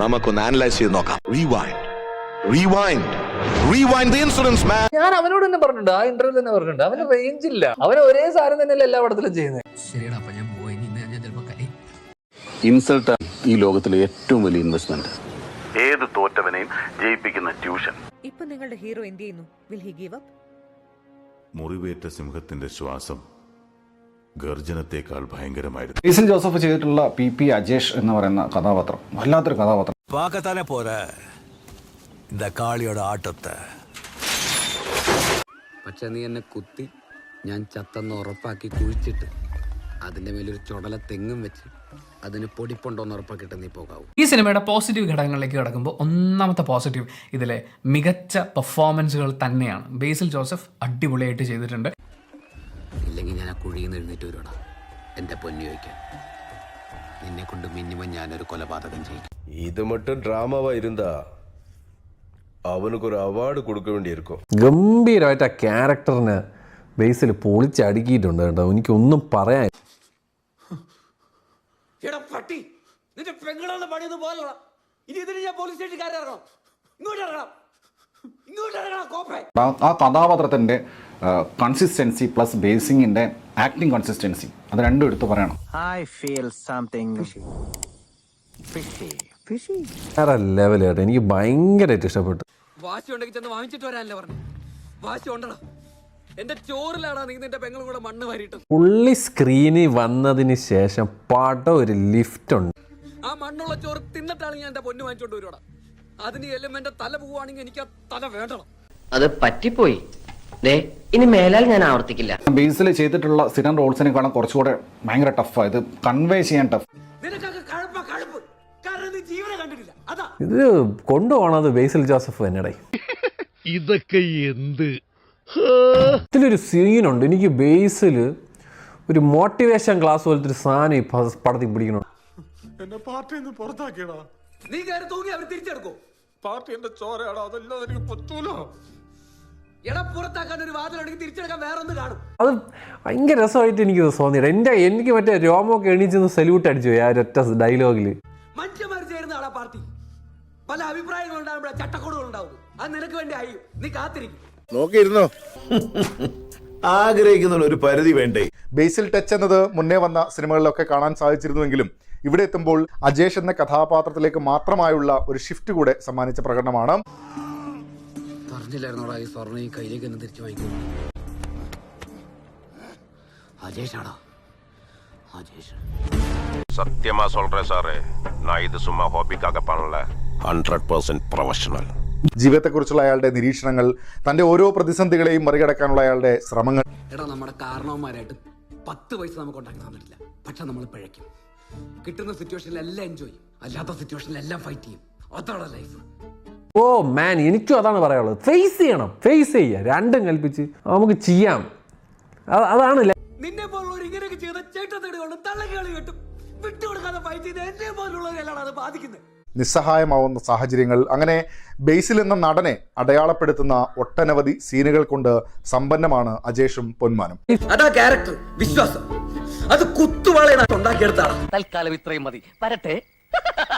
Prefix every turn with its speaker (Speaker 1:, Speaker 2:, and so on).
Speaker 1: നമുക്കൊന്ന് അനലൈസ് ചെയ്ത് നോക്കാം. Rewind rewind rewind the insurance man
Speaker 2: ഞാൻ അവനോട് തന്നെ പറഞ്ഞിട്ടുണ്ട്. ആ ഇന്റർവ്യൂ തന്നെ പറഞ്ഞിട്ടുണ്ട്. അവന് റേഞ്ച് ഇല്ല. അവന് ഒരേ സാധനം തന്നെയല്ല എല്ലാ പടത്തിലും ചെയ്യുന്നത്
Speaker 3: ശരിയാണ് അപ്പൊ ഞാൻ പോയി. ഞാൻ ചിലപ്പോ കൈ
Speaker 4: ഇൻസൾട്ട് ഈ ലോകത്തിലെ ഏറ്റവും വലിയ ഇൻവെസ്റ്റ്മെന്റ്
Speaker 5: ഏത് തോറ്റവനെയും ജയിപ്പിക്കുന്ന ട്യൂഷൻ
Speaker 6: ഇപ്പൊ നിങ്ങളുടെ ഹീറോ എന്ത് ചെയ്യുന്നു? വിൽ ഹി ഗീവ് അപ്പ്
Speaker 7: മുറിവേറ്റ സിംഹത്തിന്റെ ശ്വാസം ഗർജനത്തേക്കാൾ ഭയങ്കരമായിരുന്നു
Speaker 8: ബേസിൽ ജോസഫ് ചെയ്തിട്ടുള്ള പി പി അജേഷ് എന്ന് പറയുന്ന കഥാപാത്രം വല്ലാത്തൊരു കഥാപാത്രം
Speaker 3: பார்க்கத்தானே போற இந்த காளியோட ஆட்டத்தை
Speaker 9: പക്ഷെ നീ എന്നെ കുത്തി ഞാൻ ചത്തെന്ന് ഉറപ്പാക്കി കുഴിച്ചിട്ട് അതിന്റെ മേലൊരു ചുടല തെങ്ങും വെച്ച് അതിന് പൊടിപ്പുണ്ടോന്ന് ഉറപ്പാക്കിയിട്ട് നീ പോകാവൂ
Speaker 10: ഈ സിനിമയുടെ പോസിറ്റീവ് ഘടകങ്ങളിലേക്ക് കിടക്കുമ്പോൾ ഒന്നാമത്തെ പോസിറ്റീവ് ഇതിലെ മികച്ച പെർഫോമൻസുകൾ തന്നെയാണ് ബേസിൽ ജോസഫ് അടിപൊളിയായിട്ട് ചെയ്തിട്ടുണ്ട്
Speaker 9: ഇല്ലെങ്കിൽ ഞാൻ ആ കുഴിയിൽ നിന്ന് എഴുന്നേറ്റ് വരുവാടാ എന്റെ പൊന്നു ചോദിക്കാൻ നിന്നെ കൊണ്ട് മിനിമം ഞാനൊരു കൊലപാതകം ചെയ്യും
Speaker 5: இது மட்டும் டிராமாவா இருந்தா அவனுக்கு ஒரு அவார்டு கொடுக்க வேண்டியிருக்கும்
Speaker 11: ഗംഭീരമായിട്ട് ആ ക്യാരക്ടറിന് ബേസിൽ പൊളിച്ചടുക്കിയിട്ടുണ്ട് കേട്ടോ എനിക്കൊന്നും പറയാൻ
Speaker 3: എടാ പട്ടി നിന്റെ പെങ്ങളെ പണിയൊന്നും പോലല്ല ഇനി ഇതിന് ഞാൻ പോലീസ് സ്റ്റേഷൻ കയറി ഇറങ്ങണം ഇങ്ങോട്ട് ഇറങ്ങണം ഇങ്ങോട്ട് ഇറങ്ങണം കോപ്പേ
Speaker 8: ആ- ആ കഥാപാത്രത്തിന്റെ കൺസിസ്റ്റൻസി പ്ലസ് ബേസിങ്ങിന്റെ ആക്ടിങ് കൺസിസ്റ്റൻസി അത് രണ്ടും എടുത്ത് പറയണം.
Speaker 11: വേറെ ഫീൽ സംതിങ് എനിക്ക് ഭയങ്കരമായിട്ട് ഇഷ്ടപ്പെട്ടു.
Speaker 9: വാശി ഉണ്ടെങ്കിൽ ചെന്ന് വാങ്ങിച്ചിട്ട് വരാനല്ലേ പറഞ്ഞു? വാശി ഉണ്ടടാ. എന്റെ ചോറിലാടാ നീ നിന്റെ പെങ്ങളും കൂടെ മണ്ണ് വാരിയിട്ട്
Speaker 11: പുള്ളി സ്ക്രീനിൽ വന്നതിന് ശേഷം പടം ഒരു ലിഫ്റ്റ് ഉണ്ട്.
Speaker 9: ആ മണ്ണുള്ള ചോറ് തിന്നിട്ടാണ് ഞാൻ എന്റെ പൊന്നു വാങ്ങിച്ചോണ്ട് വരുവാടാ. അതിന് എല്ലാം എന്റെ തല പോവാണെങ്കിൽ എനിക്ക് ആ തല വേണ്ടണം
Speaker 6: അത് പറ്റിപ്പോയി. ദേ ഇനി മേലാൽ ഞാൻ ആവർത്തിക്കില്ല.
Speaker 8: ബേസിൽ ചെയ്തിട്ടുള്ള സിനിമ റോൾസിനെ കാണാൻ കുറച്ചുകൂടെ ഭയങ്കര ടഫാണ് ഇത് കൺവേ ചെയ്യാൻ ടഫ്
Speaker 3: നിനക്കൊക്കെ കഴപ്പ അത് കാരണം നീ ജീവനെ കണ്ടിട്ടില്ല. അതാ.
Speaker 11: ഇത് കൊണ്ടുപോകണത് ബേസിൽ ജോസഫ് തന്നെടേ.
Speaker 7: ഇതൊക്കെ എന്ത്?
Speaker 11: ഇതിലൊരു സീനുണ്ട് എനിക്ക് ബേസിൽ ഒരു മോട്ടിവേഷൻ ക്ലാസ് പോലത്തെ ഒരു സാധനം ഈ പ- പടത്തിൽ പിടിക്കണം
Speaker 7: എന്നെ പാർട്ടിയിൽ നിന്ന് പുറത്താക്കിയടാ.
Speaker 9: നീ കയറി തൂങ്ങി അവർ തിരിച്ചെടുക്കോ.
Speaker 7: പാർട്ടി എന്റെ ചോരയാടാ. അതല്ലാതെ എനിക്ക് പറ്റൂലോ.
Speaker 11: അത് ഭയങ്കര രസമായിട്ട് എനിക്ക് തോന്നിയത്. എന്റെ എനിക്ക് മറ്റേ രോമൊക്കെ എണീച്ചെന്ന് സല്യൂട്ട് അടിച്ചു പോയി ആ ഒറ്റ ഡയലോഗിൽ
Speaker 9: മനുഷ്യന്മാർ ചേരുന്ന ആളാ പാർട്ടി. പല അഭിപ്രായങ്ങൾ ചട്ടക്കൂടുകൾ ഉണ്ടാവും അത് നിനക്ക് വേണ്ടി ആയി. നീ കാത്തിരിക്കും.
Speaker 5: നോക്കിയിരുന്നോ? ആഗ്രഹിക്കുന്ന ഒരു പരിധി വേണ്ടേ?
Speaker 12: ബേസിൽ ടച്ച് എന്നത് മുന്നേ വന്ന സിനിമകളിലൊക്കെ കാണാൻ സാധിച്ചിരുന്നുവെങ്കിലും ഇവിടെ എത്തുമ്പോൾ അജേഷ് എന്ന കഥാപാത്രത്തിലേക്ക് മാത്രമായുള്ള ഒരു ഷിഫ്റ്റ് കൂടെ സമ്മാനിച്ച പ്രകടനമാണ്.
Speaker 9: പറഞ്ഞില്ലായിരുന്നോടാ ഈ സ്വർണ്ണ ഈ കയ്യിലേക്ക് തന്നെ തിരിച്ചു വാങ്ങിക്കും അജേഷാടാ അജേഷ്
Speaker 5: சத்தியமா சொல்றேன் சாரு நான் இது சும்மா ஹாபிக்காக பண்ணல ஹண்ட்ரட் பர்சன்ட் ப்ரொஃபஷனல்
Speaker 12: ജീവിതത്തെക്കുറിച്ചുള്ള അയാളുടെ നിരീക്ഷണങ്ങൾ തന്റെ ഓരോ പ്രതിസന്ധികളെയും മറികടക്കാനുള്ള അയാളുടെ ശ്രമങ്ങൾ
Speaker 9: എടാ നമ്മുടെ കാരണവന്മാരായിട്ട് പത്ത് പൈസ നമുക്ക് ഉണ്ടാക്കി തന്നിട്ടില്ല പക്ഷെ നമ്മൾ പിഴയ്ക്കും കിട്ടുന്ന സിറ്റുവേഷനിലെല്ലാം എൻജോയ് ചെയ്യും അല്ലാത്ത സിറ്റുവേഷനിലെല്ലാം ഫൈറ്റ് ചെയ്യും അതാണ് ലൈഫ്
Speaker 11: ഓ മാൻ എനിക്കും അതാണ് പറയാനുള്ളത്. ഫേസ് ചെയ്യണം. ഫേസ് ചെയ്യുക. രണ്ടും കൽപ്പിച്ച് നമുക്ക് ചെയ്യാം. അ- അതാണ്
Speaker 9: നിന്നെ പോലുള്ളവർ ഇങ്ങനെയൊക്കെ ചെയ്ത ചേട്ടത്തേട് കൊണ്ടും തള്ളകളി കെട്ടും. വിട്ടുകൊടുക്കാതെ ഫൈറ്റ് ചെയ്ത് എന്നെ പോലുള്ളവരെല്ലാം അത് ബാധിക്കുന്നത്
Speaker 12: നിസ്സഹായമാവുന്ന സാഹചര്യങ്ങൾ അങ്ങനെ ബേസിൽ എന്ന നടനെ അടയാളപ്പെടുത്തുന്ന ഒട്ടനവധി സീനുകൾ കൊണ്ട് സമ്പന്നമാണ് അജേഷും പൊന്മാനും.
Speaker 3: അതാ ക്യാരക്ടർ വിശ്വാസം. അത് കുത്തുവാളയാണ് ഉണ്ടാക്കിയെടുത്താണ്
Speaker 6: തൽക്കാലം ഇത്രയും മതി. വരട്ടെ.